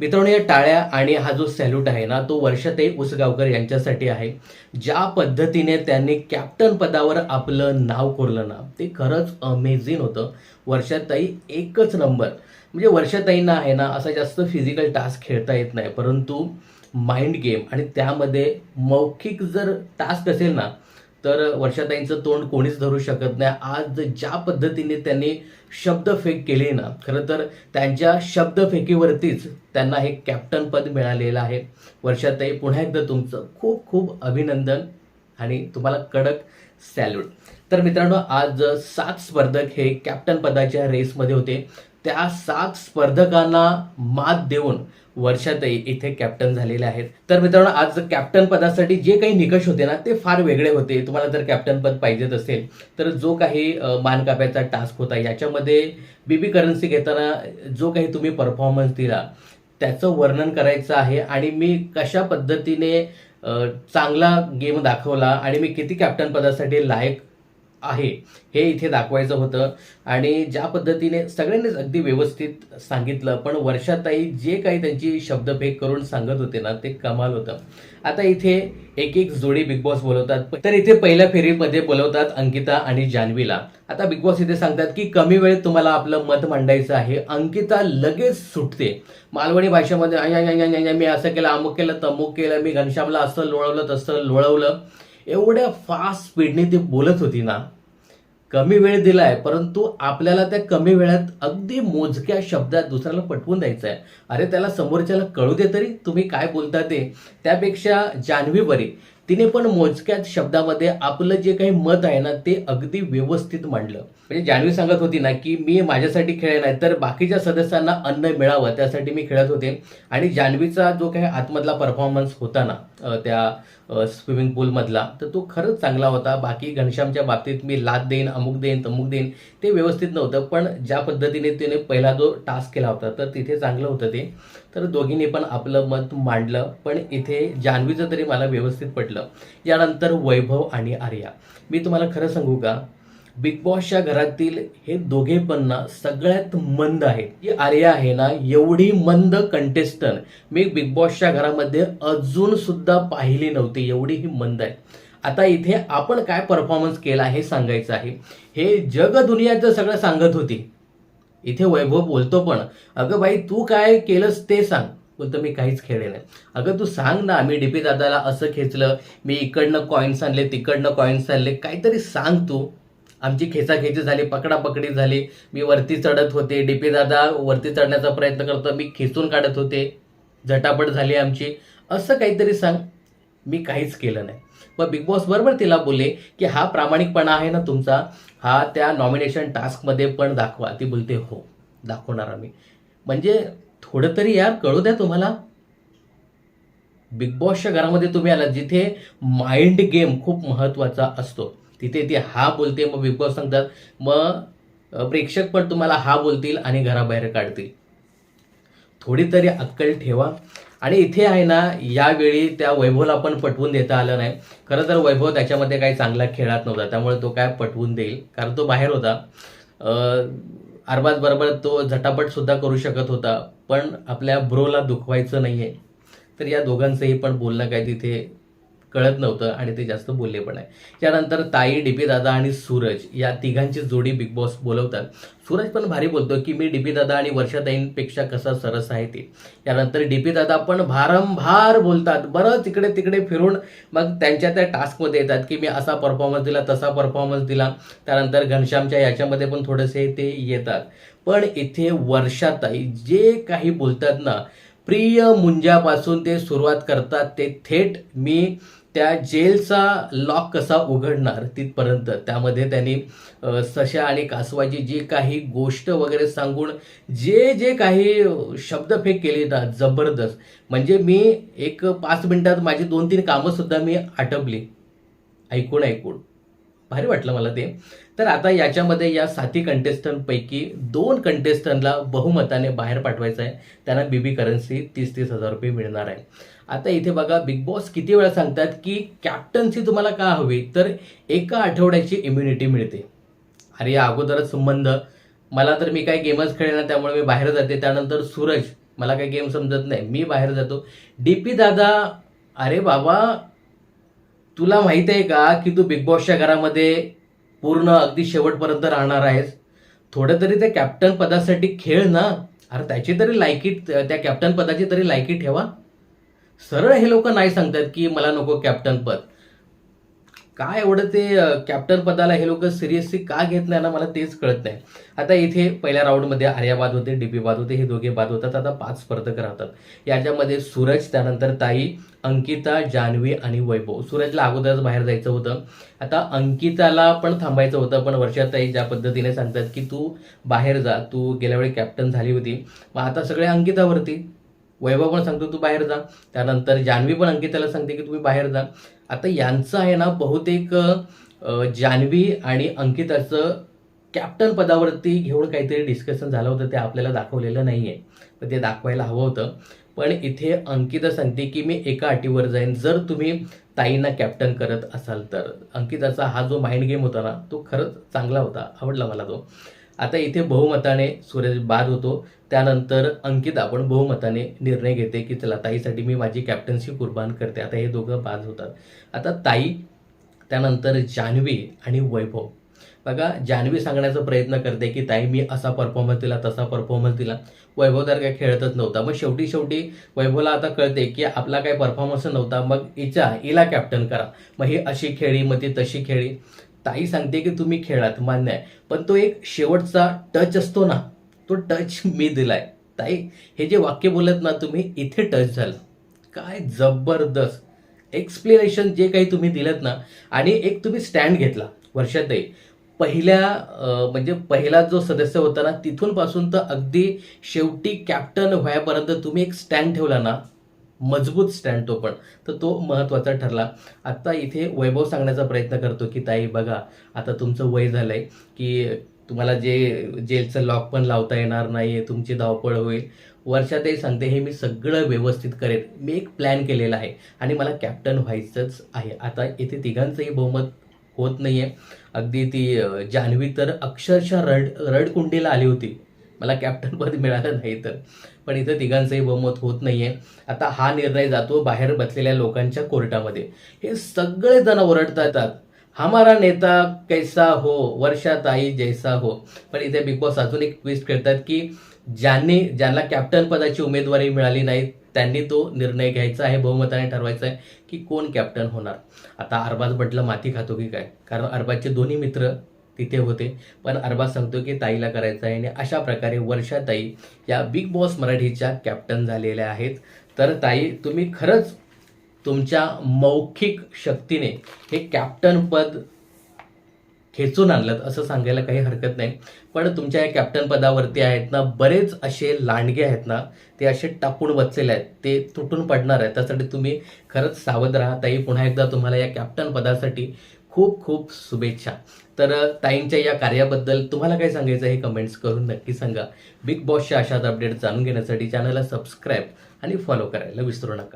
मित्रांनो या टाळ्या आणि हा जो सॅल्यूट आहे ना तो वर्षाताई उसगावकर यांच्यासाठी आहे. ज्या पद्धतीने त्यांनी कॅप्टन पदावर आपलं नाव कोरलं ना ते खरंच अमेझिंग होतं. वर्षाताई एकच नंबर म्हणजे वर्षाताईंना आहे ना असा जास्त फिजिकल टास्क खेळता येत नाही. परंतु माइंड गेम आणि त्यामध्ये मौखिक जर टास्क असेल ना तर वर्षाताईंचं तोंड कोणीच धरू शकत नाही. आज ज्या पद्धतीने त्यांनी शब्दफेक केली ना खरं तर त्यांच्या शब्दफेकीवरतीच त्यांना हे कॅप्टन पद मिळालेलं आहे. वर्षाताई पुन्हा एकदा तुमचं खूप खूप अभिनंदन आणि तुम्हाला कडक सॅल्यूट. तर मित्रांनो आज सात स्पर्धक हे कॅप्टन पदाच्या रेसमध्ये होते. त्या सात स्पर्धकांना मात देऊन वर्षातही इथे कॅप्टन झालेले आहेत. तर मित्रांनो आज कॅप्टन पदासाठी जे काही निकष होते ना ते फार वेगळे होते. तुम्हाला जर कॅप्टन पद पाहिजेच असेल तर जो काही मानकाप्याचा टास्क होता याच्यामध्ये बीबी करन्सी घेताना जो काही तुम्ही परफॉर्मन्स दिला त्याचं वर्णन करायचं आहे. आणि मी कशा पद्धतीने चांगला गेम दाखवला आणि मी किती कॅप्टन पदासाठी लायक आहे. हे इथे दाखवायचं होतं. आणि ज्या पद्धतीने सगळ्यांनीच अगदी व्यवस्थित सांगितलं पण वर्षाताई जे काही त्यांची शब्दफेक करून सांगत होते ना ते कमाल होतं. आता इथे एक एक जोडी बिग बॉस बोलवतात. तर इथे पहिल्या फेरीमध्ये बोलवतात अंकिता आणि जान्हवीला. आता बिग बॉस इथे सांगतात की कमी वेळेत तुम्हाला आपलं मत मांडायचं आहे. अंकिता लगेच सुटते. मालवणी भाषेमध्ये मी असं केलं अमुक केलं तमुक केलं मी घनश्यामला असं लोळवलं तसं लोळवलं. एवढ्या फास्ट स्पीडने ती बोलत होती ना कमी वेळ दिलाय परंतु आपल्याला त्या कमी वेळात अगदी मोजक्या शब्दात दुसऱ्याला पटवून द्यायचं आहे अरे त्याला समोरच्याला कळू दे तरी तुम्ही काय बोलता ते? त्यापेक्षा जान्हवी बरी तिने पण मोजक्याच शब्दामध्ये आपलं जे काही मत आहे ना ते अगदी व्यवस्थित मांडलं. म्हणजे जान्हवी सांगत होती ना की मी माझ्यासाठी खेळले नाही तर बाकीच्या सदस्यांना अन्न मिळावं त्यासाठी मी खेळत होते. आणि जान्हवीचा जो काही आतमधला परफॉर्मन्स होता ना त्या स्विमिंग पूलमधला तर तो खरंच चांगला होता. बाकी घनश्यामच्या बाबतीत मी लाद देईन अमुक देईन तमुक देईन ते व्यवस्थित नव्हतं. पण ज्या पद्धतीने तिने पहिला जो टास्क केला होता तर तिथे चांगलं होतं ते. तर दोघींनी पण आपलं मत मांडलं पण इथे जान्हवीचं तरी मला व्यवस्थित पटलं. यानंतर वैभव आणि आर्या. मी तुम्हाला खरं सांगू का? बिग बॉसच्या घरातील हे दोघे पण ना सगळ्यात मंद आहेत. ही आर्या आहे ना एवढी मंद कंटेस्टंट मी बिग बॉसच्या घरामध्ये अजून सुद्धा पाहिली नव्हती एवढी ही मंद आहे. आता इथे आपण काय परफॉर्मन्स केला हे सांगायचं आहे. हे जग दुनियाचं सगळं सांगत होती. इथे वैभव बोलतो पण अगं बाई तू काय केलंस ते सांग. बोलतो मी काहीच खेळले नाही. अगं तू सांग ना मी डीपी दादाला असं खेचलं मी इकडनं कॉईन्स आणले तिकडनं कॉईन्स आणले काहीतरी सांग तू. आमची खेचाखेची झाली पकडापकडी झाली मी वरती चढत होते डीपी दादा वरती चढण्याचा प्रयत्न करतो मी खेचून काढत होते झटापट झाली आमची. असं काहीतरी सांग. मी काहीच केलं नाही. मग बिग बॉस बरोबर तिला बोलले की हा प्रामाणिकपणा आहे ना तुमचा हा त्या नॉमिनेशन टास्कमध्ये पण दाखवा. ती बोलते हो दाखवणार आम्ही. म्हणजे थोडं तरी यार कळू द्या तुम्हाला. बिग बॉसच्या घरामध्ये तुम्ही आलात जिथे माइंड गेम खूप महत्त्वाचा असतो. तिथे ती हा बोलते मग बिग बॉस सांगतात मग प्रेक्षक पण तुम्हाला हा बोलतील आणि घराबाहेर काढतील. थोडी तरी अक्कल ठेवा. आणि इथे आहे ना यावेळी त्या वैभवला पण पटवून देता आलं नाही. खरं तर वैभव त्याच्यामध्ये काही चांगला खेळात नव्हता त्यामुळे तो काय पटवून देईल कारण तो बाहेर होता. अरबाज बरोबर तो झटापट सुद्धा करू शकत होता पण आपल्या ब्रोला दुखवायचं नाही आहे तर या दोघांचंही पण बोलणं काय तिथे कळत नव्हतं आणि ते जास्त बोलले पण आहे त्यानंतर ताई डीपी दादा आणि सूरज या तिघांची जोडी बिग बॉस बोलवतात. सूरज पण भारी बोलतो की मी डीपी दादा आणि वर्षाताईंपेक्षा कसा सरस आहे ते. त्यानंतर डीपी दादा पण भारंभार बोलतात. बरं तिकडे तिकडे फिरून मग त्यांच्या त्या टास्कमध्ये येतात की मी असा परफॉर्मन्स दिला तसा परफॉर्मन्स दिला. त्यानंतर घनश्यामच्या याच्यामध्ये पण थोडेसे ते येतात. पण इथे वर्षाताई जे काही बोलतात ना प्रिय मुंजापासून ते सुरुवात करतात ते थेट मी त्या जेलचा लॉक कसा उघडणार तिथपर्यंत? त्यामध्ये त्यांनी सशा आणि कासवाची जी काही गोष्ट वगैरे सांगून जे जे काही शब्दफेक केली ना जबरदस्त. म्हणजे मी एक पाच मिनिटात माझी दोन तीन कामंसुद्धा मी आटपली. ऐकून ऐकून. भारी वाटलं मला ते. तर आता याच्यामध्ये या साती कंटेस्टंटपैकी दोन कंटेस्टंटला बहुमताने बाहेर पाठवायचं आहे त्यांना बीबी करन्सी तीस तीस हजार रुपये मिळणार आहे. आता इथे बघा बिग बॉस किती वेळा सांगतात की कॅप्टन्सी तुम्हाला का हवी? तर एका आठवड्याची इम्युनिटी मिळते. अरे या अगोदरच संबंध. मला तर मी काय गेमच खेळणार त्यामुळे मी बाहेर जाते. त्यानंतर सूरज. मला काही गेम समजत नाही. मी बाहेर जातो. डी पी दादा अरे बाबा तुला माहीत आहे का की तू बिग बॉसच्या घरामध्ये पूर्ण अगदी शेवटपर्यंत राहणार आहेस? थोडं तरी त्या कॅप्टन पदासाठी खेळ ना. अरे त्याची तरी लायकी त्या कॅप्टन पदाची तरी लायकी ठेवा. सरळ हे लोक नाही सांगतात की मला नको कॅप्टन पद. काय एवढं ते कॅप्टन पदाला हे लोक सिरियसली का घेत नाही ना मला तेच कळत नाही. आता इथे पहिल्या राऊंडमध्ये आर्या बाद होते डीपी बाद होते हे दोघे बाद होतात आता पाच स्पर्धक राहतात. याच्यामध्ये सूरज त्यानंतर ताई अंकिता जान्हवी आणि वैभव. सूरजला अगोदरच बाहेर जायचं होतं. आता अंकिताला पण थांबायचं होतं पण वर्षाताई ज्या पद्धतीने सांगतात की तू बाहेर जा तू गेल्या वेळी कॅप्टन झाली होती. मग आता सगळे अंकितावरती. वैभव पण सांगतो तू बाहेर जा. त्यानंतर जान्हवी पण अंकिताला सांगते की तुम्ही बाहेर जा. आता यांचं आहे ना बहुतेक जान्हवी आणि अंकिताचं कॅप्टन पदावरती घेऊन काहीतरी डिस्कशन झालं होतं ते आपल्याला दाखवलेलं नाही आहे तर ते दाखवायला हवं होतं. पण इथे अंकिता सांगते की मी एका अटीवर जाईन. जर तुम्ही ताईंना कॅप्टन करत असाल तर. अंकिताचा हा जो माइंड गेम होता ना तो खरंच चांगला होता. आवडला मला तो. आता इथे बहुमताने सूरज बाद होतो. त्यानंतर अंकिता आपण बहुमताने निर्णय घेते की चला ताईसाठी मी माझी कॅप्टन्सी कुर्बान करते. आता हे दोघं बाद होतात. आता ताई त्यानंतर जान्हवी आणि वैभव. बघा जान्हवी सांगण्याचा प्रयत्न करते की ताई मी असा परफॉर्मन्स दिला तसा परफॉर्मन्स दिला. वैभव तर काय खेळतच नव्हता. मग शेवटी शेवटी वैभवला आता कळते की आपला काही परफॉर्मन्स नव्हता. मग हिच्या हिला कॅप्टन करा. मग ही अशी खेळी मग ती तशी खेळी. ताई सांगते की तुम्ही खेळात मान्य आहे. पण तो एक शेवटचा टच असतो ना तो टच मी दिलाय. ताई हे जे वाक्य बोलत ना तुम्ही इथे टच झालं. काय जबरदस्त. एक्सप्लेनेशन जे काही तुम्ही दिलं ना आणि एक तुम्ही स्टँड घेतला वर्षातही. पहिल्या म्हणजे पहिला जो सदस्य होता ना तिथून पासून तर अगदी शेवटी कॅप्टन व्हायपर्यंत तुम्ही एक स्टँड ठेवला ना मजबूत स्टँड तो पण. तर तो महत्त्वाचा ठरला. आत्ता इथे वैभव सांगण्याचा प्रयत्न करतो की ताई बघा आता तुमचं वय झालं आहे की तुम्हाला जे जेलचं लॉक पण लावता येणार नाही आहे तुमची धावपळ होईल. वर्षातही सांगते हे मी सगळं व्यवस्थित करेन. मी एक प्लॅन केलेला आहे आणि मला कॅप्टन व्हायचंच आहे. आता इथे तिघांचंही बहुमत होत नाही आहे अगदी ती जान्हवी तर अक्षरशः रड रडकुंडीला आली होती. मला कॅप्टन पद मिळालं नाही तर. पण इथं तिघांचंही बहुमत होत नाहीये. आता हा निर्णय जातो बाहेर बसलेल्या लोकांच्या कोर्टामध्ये. हे सगळे जण ओरडतात हमारा नेता कैसा हो? वर्षा ताई जैसा हो. पण इथे बिग बॉस अजून एक ट्विस्ट करतात की ज्यांनी ज्यांना कॅप्टन पदाची उमेदवारी मिळाली नाही त्यांनी तो निर्णय घ्यायचा आहे बहुमताने ठरवायचा आहे की कोण कॅप्टन होणार. आता अरबाज म्हटलं माती खातो की काय? कारण अरबाजचे दोन्ही मित्र तिथे होते. पण अरबाज सांगतो की ताईला करायचं आहे आणि अशा प्रकारे वर्षा ताई या बिग बॉस मराठीच्या कॅप्टन झालेल्या आहेत. तर ताई तुम्ही खरंच तुमच्या मौखिक शक्तीने हे कॅप्टन पद खेचून आणलं असं सांगायला काही हरकत नाही. पण तुमच्या या कॅप्टन पदावरती आहेत ना बरेच असे लांडगे आहेत ना ते असे टाकून बसलेले आहेत. ते तुटून पडणार आहेत. त्यासाठी तुम्ही खरंच सावध राहा. ताई पुन्हा एकदा तुम्हाला या कॅप्टन पदासाठी खूप खूप शुभेच्छा. तर ताईंच्या या कार्याबद्दल तुम्हाला काय सांगायचं हे कमेंट्स करून नक्की सांगा. बिग बॉसच्या अशाच अपडेट जाणून घेण्यासाठी चॅनलला सबस्क्राईब आणि फॉलो करायला विसरू नका.